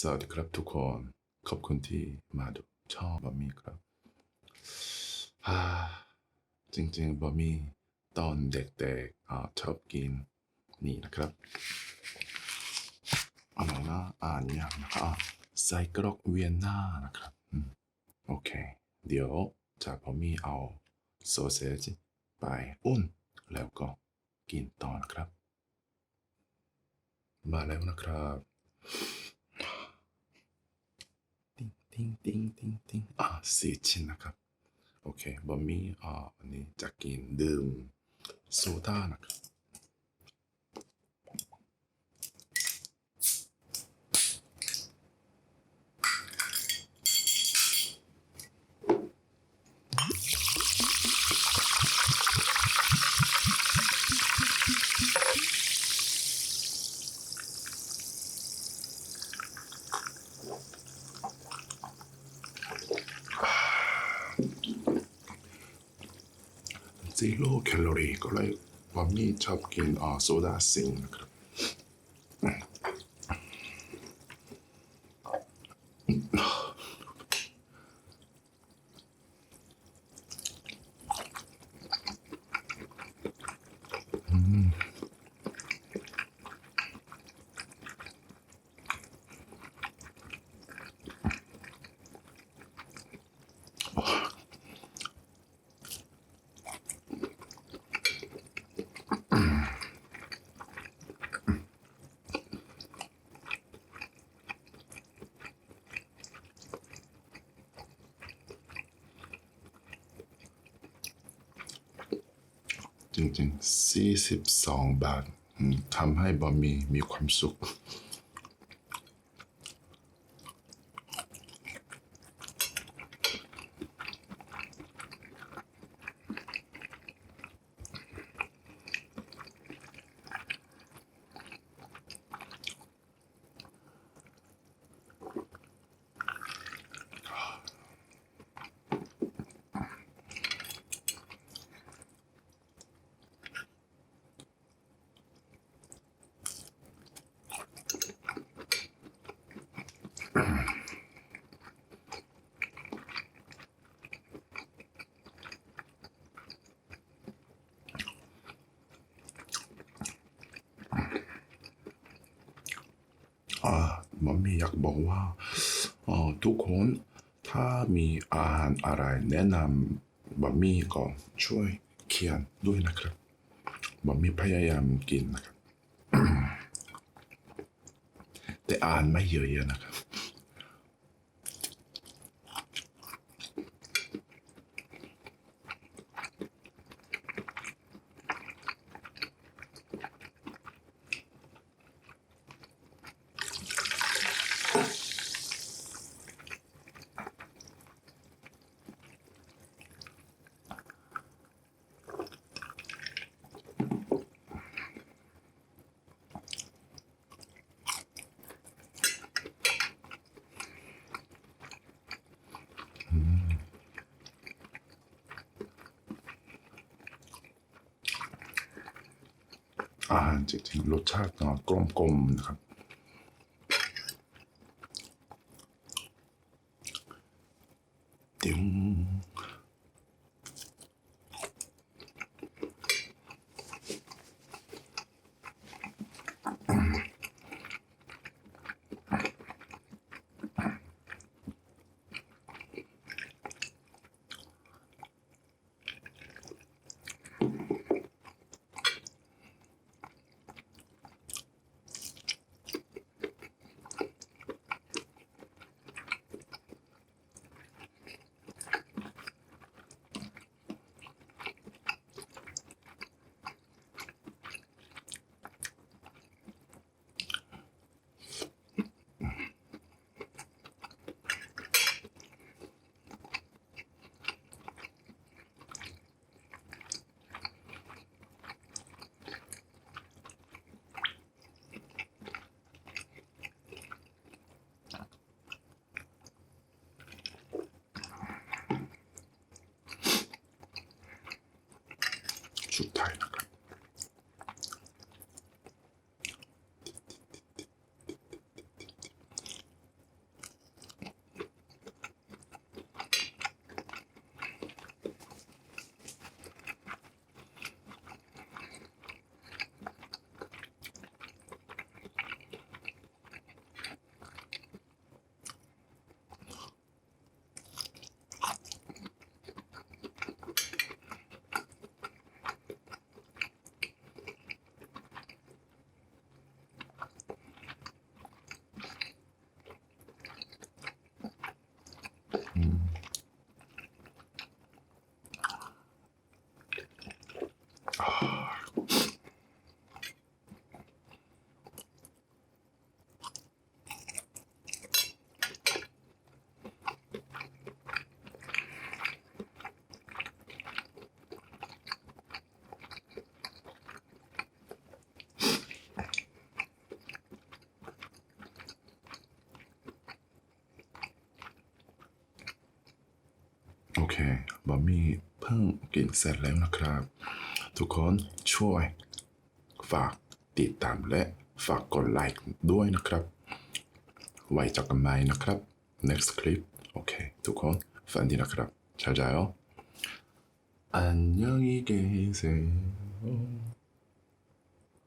สวัสดีครับทุกคน ขอบคุณที่มาดูชอบบะหมี่ครับจริงๆบะหมี่ตอนเด็กๆชอบกินนี่นะครับอะไรนะอ่านยากนะครับไส้กรอกเวียนหน้านะครับอโอเค เดี๋ยวจากบะหมี่เอาโซเซจไปอุ่น แล้วก็กินต่อนะครับ มาแล้วนะครับ ติ้งติ้งติ้งติ้งอ่าสี่ชิ้นนะครับ โอเคบะหมี่อ่าวันนี้จะกินดื่มโซดานะครับ ซีโร่แคลอรี่ก็เลยบะหมี่ชอบกินอ่าโซดาซิงนะครับ จริงๆ 42 บาททำให้บะหมี่มีความสุข อ่ามัมมี่อยากบอกว่าทุกคนถ้ามีอาหารอะไรแนะนำบัมมี่ก็ช่วยเขียนด้วยนะครับบัมมี่พยายามกินนะครับ แต่อ่านไม่เยอะๆนะครับ อาหารจริงๆรสชาติก็กลมๆนะครับติ๋ว โอเคบอมมี่เพิ่งกินเสร็จแล้วนะครับ ทุกคนช่วย ฝากติดตามและฝากกดไลค์ด้วยนะครับ ไว้เจอกันใหม่นะครับ next clip โอเค ทุกคนฝันดีนะครับ 잘 자요. 안녕히 계세요.